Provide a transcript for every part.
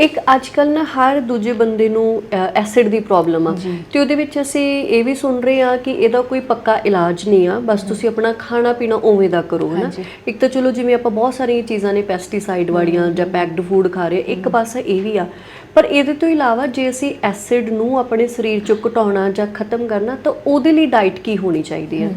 ਇੱਕ ਅੱਜਕੱਲ ਨਾ ਹਰ ਦੂਜੇ ਬੰਦੇ ਨੂੰ ਐਸਿਡ ਦੀ ਪ੍ਰੋਬਲਮ ਆ। ਤੇ ਉਹਦੇ ਵਿੱਚ ਅਸੀਂ ਇਹ ਵੀ ਸੁਣ ਰਹੇ ਆ ਕਿ ਇਹਦਾ ਕੋਈ ਪੱਕਾ ਇਲਾਜ ਨਹੀਂ ਆ। ਬਸ ਤੁਸੀਂ ਆਪਣਾ ਖਾਣਾ ਪੀਣਾ ਉਵੇਂ ਦਾ ਕਰੋ ਹਨਾ। ਇੱਕ ਤਾਂ ਚਲੋ ਜਿਵੇਂ ਆਪਾਂ ਬਹੁਤ ਸਾਰੀਆਂ ਚੀਜ਼ਾਂ ਨੇ ਪੈਸਟੀਸਾਈਡ ਵਾਲੀਆਂ ਜਾਂ ਪੈਕਡ ਫੂਡ ਖਾ ਰਹੇ ਇੱਕ ਪਾਸਾ ਇਹ ਵੀ ਆ। ਪਰ ਇਹਦੇ ਤੋਂ ਇਲਾਵਾ ਜੇ ਅਸੀਂ ਐਸਿਡ ਨੂੰ ਆਪਣੇ ਸਰੀਰ ਚੋਂ ਘਟਾਉਣਾ ਜਾਂ ਖਤਮ ਕਰਨਾ ਤਾਂ ਉਹਦੇ ਲਈ ਡਾਈਟ ਕੀ ਹੋਣੀ ਚਾਹੀਦੀ ਹੈ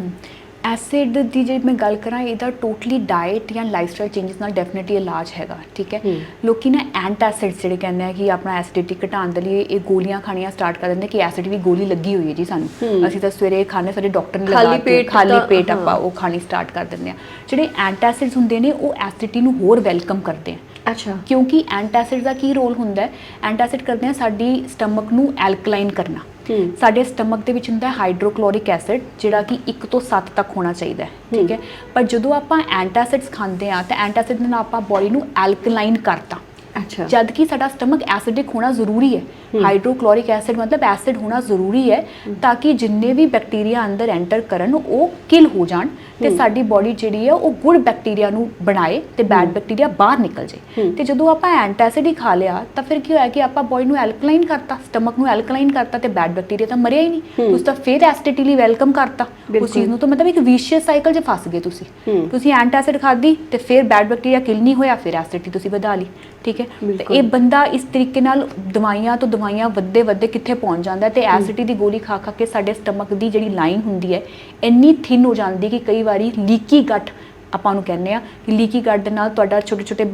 ਐਸਿਡ ਦੀ ਜੇ ਮੈਂ ਗੱਲ ਕਰਾਂ ਇਹਦਾ ਟੋਟਲੀ ਡਾਈਟ ਜਾਂ ਲਾਈਫਸਟਾਈਲ ਚੇਂਜਸ ਨਾਲ ਡੈਫੀਨਿਟਲੀ ਇਲਾਜ ਹੈਗਾ ਠੀਕ ਹੈ। ਲੋਕੀ ਨਾ ਐਂਟਾਸਿਡਸ ਜਿਹੜੇ ਕਹਿੰਦੇ ਆ ਕਿ ਆਪਣਾ ਐਸਿਡਿਟੀ ਘਟਾਉਣ ਦੇ ਲਈ ਇਹ ਗੋਲੀਆਂ ਖਾਣੀਆਂ ਸਟਾਰਟ ਕਰ ਦਿੰਦੇ ਕਿ ਐਸਿਡ ਵੀ ਗੋਲੀ ਲੱਗੀ ਹੋਈ ਹੈ ਜੀ ਸਾਨੂੰ। ਅਸੀਂ ਤਾਂ ਸਵੇਰੇ ਖਾਣੇ ਸਾਡੇ ਡਾਕਟਰ ਨੇ ਲਗਾ ਕੇ ਖਾਲੀ ਪੇਟ। ਆਪਾਂ ਉਹ ਖਾਣੀ ਸਟਾਰਟ ਕਰ ਦਿੰਦੇ ਆ। ਜਿਹੜੇ ਐਂਟਾਸਿਡਸ ਹੁੰਦੇ ਨੇ ਉਹ ਐਸਿਡਿਟੀ ਨੂੰ ਹੋਰ ਵੈਲਕਮ ਕਰਦੇ ਆ। ਅੱਛਾ। ਕਿਉਂਕਿ ਐਂਟਾਸਿਡ ਦਾ ਕੀ ਰੋਲ ਹੁੰਦਾ ਹੈ? ਐਂਟਾਸਿਡ ਕਰਦੇ ਆ ਸਾਡੀ ਸਟਮਕ ਨੂੰ ਐਲਕਲਾਈਨ ਕਰਨਾ। ਸਾਡੇ ਸਟਮਕ ਦੇ ਵਿੱਚ ਹੁੰਦਾ ਹੈ ਹਾਈਡਰੋਕਲੋਰਿਕ ਐਸਿਡ ਜਿਹੜਾ ਕਿ 1 ਤੋਂ 7 ਤੱਕ ਹੋਣਾ ਚਾਹੀਦਾ ਹੈ ਠੀਕ ਹੈ? ਪਰ ਜਦੋਂ ਆਪਾਂ ਐਂਟਾਸਿਡਸ ਖਾਂਦੇ ਆ ਤਾਂ ਐਂਟਾਸਿਡ ਨਾਲ ਆਪਾਂ ਬਾਡੀ ਨੂੰ ਐਲਕਲਾਈਨ ਕਰਤਾ। ਅੱਛਾ। ਜਦ ਕਿ ਸਾਡਾ ਸਟਮਕ ਐਸਿਡਿਕ ਹੋਣਾ ਜ਼ਰੂਰੀ ਹੈ। ਹਾਈਡਰੋਕਲੋਰਿਕ ਐਸਿਡ ਮਤਲਬ ਐਸਿਡ ਹੋਣਾ ਜ਼ਰੂਰੀ ਹੈ ਤਾਂ ਕਿ ਜਿੰਨੇ ਵੀ ਬੈਕਟੀਰੀਆ ਅੰਦਰ ਐਂਟਰ ਕਰਨ ਉਹ ਕਿਲ ਹੋ ਜਾਣ ਤੇ ਸਾਡੀ ਬਾਡੀ ਜਿਹੜੀ ਹੈ ਉਹ ਗੁੱਡ ਬੈਕਟੀਰੀਆ ਨੂੰ ਬਣਾਏ ਤੇ ਬੈਡ ਬੈਕਟੀਰੀਆ ਬਾਹਰ ਨਿਕਲ ਜੇ। ਤੇ ਜਦੋਂ ਆਪਾਂ ਐਂਟਾਸਿਡ ਹੀ ਖਾ ਲਿਆ ਤਾਂ ਫਿਰ ਕੀ ਹੋਇਆ ਕਿ ਆਪਾਂ ਬਾਡੀ ਨੂੰ ਐਲਕਲਾਈਨ ਕਰਤਾ ਸਟਮਕ ਨੂੰ ਐਲਕਲਾਈਨ ਕਰਤਾ ਤੇ ਬੈਡ ਬੈਕਟੀਰੀਆ ਤਾਂ ਮਰਿਆ ਹੀ ਨਹੀਂ। ਤੁਸੀਂ ਤਾਂ ਫਿਰ ਐਸਿਡਿਟੀ ਵੈਲਕਮ ਕਰਤਾ। ਉਸ। ਚੀਜ਼ ਨੂੰ ਤਾਂ ਮਤਲਬ ਇੱਕ ਵਿਸ਼ੀਅਸ ਸਾਈਕਲ 'ਚ ਫਸ ਗਏ ਤੁਸੀਂ। ਤੁਸੀਂ ਐਂਟਾਸਿਡ ਖਾਦੀ ਤੇ ਫਿਰ ਬੈਡ ਬੈਕਟੀਰੀਆ ਕਿਲ ਨਹੀਂ ਹੋਇਆ ਫਿਰ ਐਸਿਡਿਟੀ ਤੁਸੀਂ ਵਧਾ ਲਈ। ਠੀਕ ਹੈ? ਤੇ। ਇਹ ਬੰਦਾ ਇਸ ਤਰੀਕੇ ਨਾਲ ਦਵਾਈਆਂ ਤੋਂ ਦਵਾਈਆਂ ਵੱਧਦੇ ਵੱਧਦੇ ਕਿੱਥੇ ਪਹੁੰਚ ਜਾਂਦਾ ਤੇ ਐਸਿਡਿਟੀ ਦੀ ਗੋਲੀ ਖਾ ਖਾ ਕੇ ਸਾਡੇ ਸਟਮਕ ਦੀ ਜਿਹੜੀ ਲਾਈਨ ਹੁੰਦੀ ਹੈ ਇੰਨੀ ਥਿਨ ਹੋ ਜਾਂਦੀ ਕਿ ਕਈ ਵਾਰੀ ਲੀਕੀ ਗਟ ਆਪਾਂ ਨੂੰ ਕਹਿੰਦੇ ਆ ਕਿ ਲੀਕੀ ਗਟ ਦੇ ਨਾਲ ਤੁਹਾਡਾ ਛੋਟੇ ਛੋਟੇ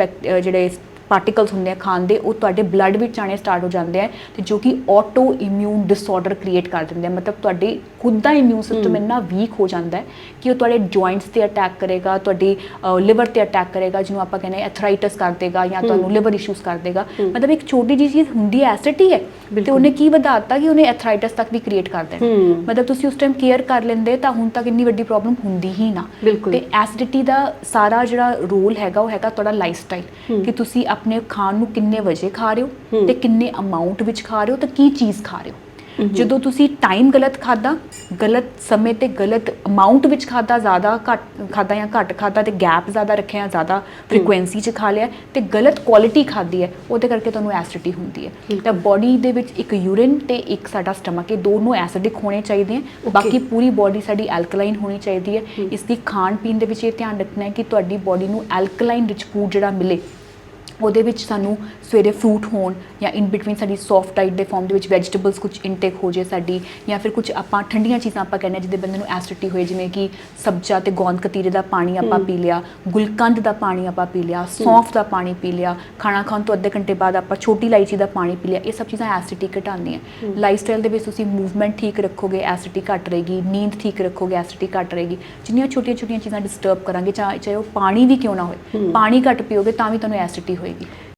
ਜਿਹੜੇ ਪਾਰਟੀਕਲਸ ਹੁੰਦੇ ਆ ਖਾਣ ਦੇ ਉਹ ਤੁਹਾਡੇ ਬਲੱਡ ਵਿੱਚ ਆਣੇ ਸਟਾਰਟ ਹੋ ਜਾਂਦੇ ਆ ਤੇ ਜੋ ਕਿ ਆਟੋ ਇਮਿਊਨ ਡਿਸਆਰਡਰ ਕ੍ਰੀਏਟ ਕਰ ਦਿੰਦੇ ਆ ਮਤਲਬ ਤੁਹਾਡੀ ਖੁਦ ਦਾ ਇਮਿਊਨ ਸਿਸਟਮ ਇੰਨਾ ਵੀਕ ਹੋ ਜਾਂਦਾ ਹੈ ਕਿ ਉਹ ਤੁਹਾਡੇ ਜੁਆਇੰਟਸ ਤੇ ਅਟੈਕ ਕਰੇਗਾ ਤੁਹਾਡੀ ਲਿਵਰ ਤੇ ਅਟੈਕ ਕਰੇਗਾ ਜਿਹਨੂੰ ਆਪਾਂ ਕਹਿੰਦੇ ਐਥਰਾਈਟਸ ਕਰ ਦੇਗਾ ਜਾਂ ਤੁਹਾਨੂੰ ਲਿਵਰ ਇਸ਼ੂਸ ਕਰ ਦੇਗਾ ਮਤਲਬ ਇੱਕ ਛੋਟੀ ਜਿਹੀ ਚੀਜ਼ ਹੁੰਦੀ ਹੈ ਐਸਿਡਿਟੀ ਹੈ ਤੇ। ਉਹਨੇ ਕੀ ਵਧਾਤਾ ਕਿ ਉਹਨੇ ਐਥਰਾਈਟਸ ਤੱਕ ਵੀ ਕ੍ਰੀਏਟ ਕਰ ਦੇਣਾ। ਮਤਲਬ ਤੁਸੀਂ ਉਸ ਟਾਈਮ ਕੇਅਰ ਕਰ ਲੈਂਦੇ ਤਾਂ ਹੁਣ ਤੱਕ ਇੰਨੀ ਵੱਡੀ ਪ੍ਰੋਬਲਮ ਹੁੰਦੀ ਹੀ ਨਾ। ਤੇ ਐਸਿਡਿਟੀ ਦਾ ਸਾਰਾ ਜਿਹੜਾ ਰੋਲ ਹੈਗਾ ਉਹ ਹੈਗਾ ਤੁਹਾਡਾ ਲਾਈਫ ਸਟਾਈਲ। ਕਿ ਤੁਸੀਂ ਆਪਣੇ ਖਾਣ ਨੂੰ ਕਿੰਨੇ ਵਜੇ ਖਾ ਰਹੇ ਹੋ। ਤੇ ਕਿੰਨੇ ਅਮਾਉਂਟ ਵਿੱਚ ਖਾ ਰਹੇ ਹੋ ਤੇ ਕੀ ਚੀਜ਼ ਖਾ ਰਹੇ ਹੋ? ਜਦੋਂ ਤੁਸੀਂ ਟਾਈਮ ਗਲਤ ਖਾਦਾ ਗਲਤ ਸਮੇਂ ਤੇ ਗਲਤ ਅਮਾਉਂਟ ਵਿੱਚ ਖਾਦਾ ਜ਼ਿਆਦਾ ਘੱਟ ਖਾਦਾ ਜਾਂ ਘੱਟ ਖਾਦਾ ਤੇ ਗੈਪ ਜ਼ਿਆਦਾ ਰੱਖਿਆ ਜ਼ਿਆਦਾ ਫ੍ਰੀਕੁਐਂਸੀ 'ਚ ਖਾ ਲਿਆ ਤੇ ਗਲਤ ਕੁਆਲਿਟੀ ਖਾਦੀ ਹੈ ਉਹਦੇ ਕਰਕੇ ਤੁਹਾਨੂੰ ਐਸਿਡਿਟੀ ਹੁੰਦੀ ਹੈ। ਤਾਂ ਬਾਡੀ ਦੇ ਵਿੱਚ ਇੱਕ ਯੂਰਿਨ ਤੇ ਇੱਕ ਸਾਡਾ ਸਟਮਕ ਇਹ ਦੋਨੋਂ ਐਸਿਡਿਕ ਹੋਣੇ ਚਾਹੀਦੇ ਹੈ। ਬਾਕੀ ਪੂਰੀ ਬਾਡੀ ਸਾਡੀ ਐਲਕਲਾਈਨ ਹੋਣੀ ਚਾਹੀਦੀ ਹੈ। ਇਸ ਦੀ ਖਾਣ ਪੀਣ ਦੇ ਵਿੱਚ ਇਹ ਧਿਆਨ ਰੱਖਣਾ ਹੈ ਕਿ ਤੁਹਾਡੀ ਬਾਡੀ ਨੂੰ ਐਲਕਲਾਈਨ ਰਿਚ ਫੂਡ ਜਿਹੜਾ ਮਿਲੇ ਉਹਦੇ ਵਿੱਚ ਸਾਨੂੰ ਸਵੇਰੇ ਫਰੂਟ ਹੋਣ ਜਾਂ ਇਨ ਬਿਟਵੀਨ ਸਾਡੀ ਸੌਫਟ ਡਾਈਟ ਦੇ ਫਾਰਮ ਦੇ ਵਿੱਚ ਵੈਜੀਟੇਬਲਸ ਕੁਝ ਇਨਟੇਕ ਹੋ ਜੇ ਸਾਡੀ ਜਾਂ ਫਿਰ ਕੁਝ ਆਪਾਂ ਠੰਡੀਆਂ ਚੀਜ਼ਾਂ ਆਪਾਂ ਕਹਿੰਦੇ ਜਿਹਦੇ ਬੰਦੇ ਨੂੰ ਐਸਿਡਿਟੀ ਹੋਏ ਜਿਵੇਂ ਕਿ ਸਬਜ਼ਾ ਤੇ ਗੋਂਦ ਕਤੀਰੇ ਦਾ ਪਾਣੀ ਆਪਾਂ ਪੀ ਲਿਆ ਗੁਲਕੰਦ ਦਾ ਪਾਣੀ ਆਪਾਂ ਪੀ ਲਿਆ ਸੌਂਫ ਦਾ ਪਾਣੀ ਪੀ ਲਿਆ ਖਾਣਾ ਖਾਣ ਤੋਂ ਅੱਧੇ ਘੰਟੇ ਬਾਅਦ ਆਪਾਂ ਛੋਟੀ ਇਲਾਇਚੀ ਦਾ ਪਾਣੀ ਪੀ ਲਿਆ ਇਹ ਸਭ ਚੀਜ਼ਾਂ ਐਸਿਡਿਟੀ ਘਟਾਉਂਦੀਆਂ। ਲਾਈਫ ਸਟਾਈਲ ਦੇ ਵਿੱਚ ਤੁਸੀਂ ਮੂਵਮੈਂਟ ਠੀਕ ਰੱਖੋਗੇ ਐਸਿਡਿਟੀ ਘਟ ਰਹੇਗੀ ਨੀਂਦ ਠੀਕ ਰੱਖੋਗੇ ਐਸਿਡਿਟੀ ਘਟ ਰਹੇਗੀ। ਜਿੰਨੀਆਂ ਛੋਟੀਆਂ ਛੋਟੀਆਂ ਚੀਜ਼ਾਂ ਡਿਸਟਰਬ ਕਰਾਂਗੇ ਚਾਹੇ ਚਾਹੇ ਉਹ ਪਾਣੀ ਵੀ ਕਿਉਂ ਨਾ ਹੋਵੇ ਪਾਣੀ ਘੱਟ ਪੀਓਗੇ ਤਾਂ ਵੀ ਤੁਹਾਨੂੰ ਐਸਿਡਿਟੀ 对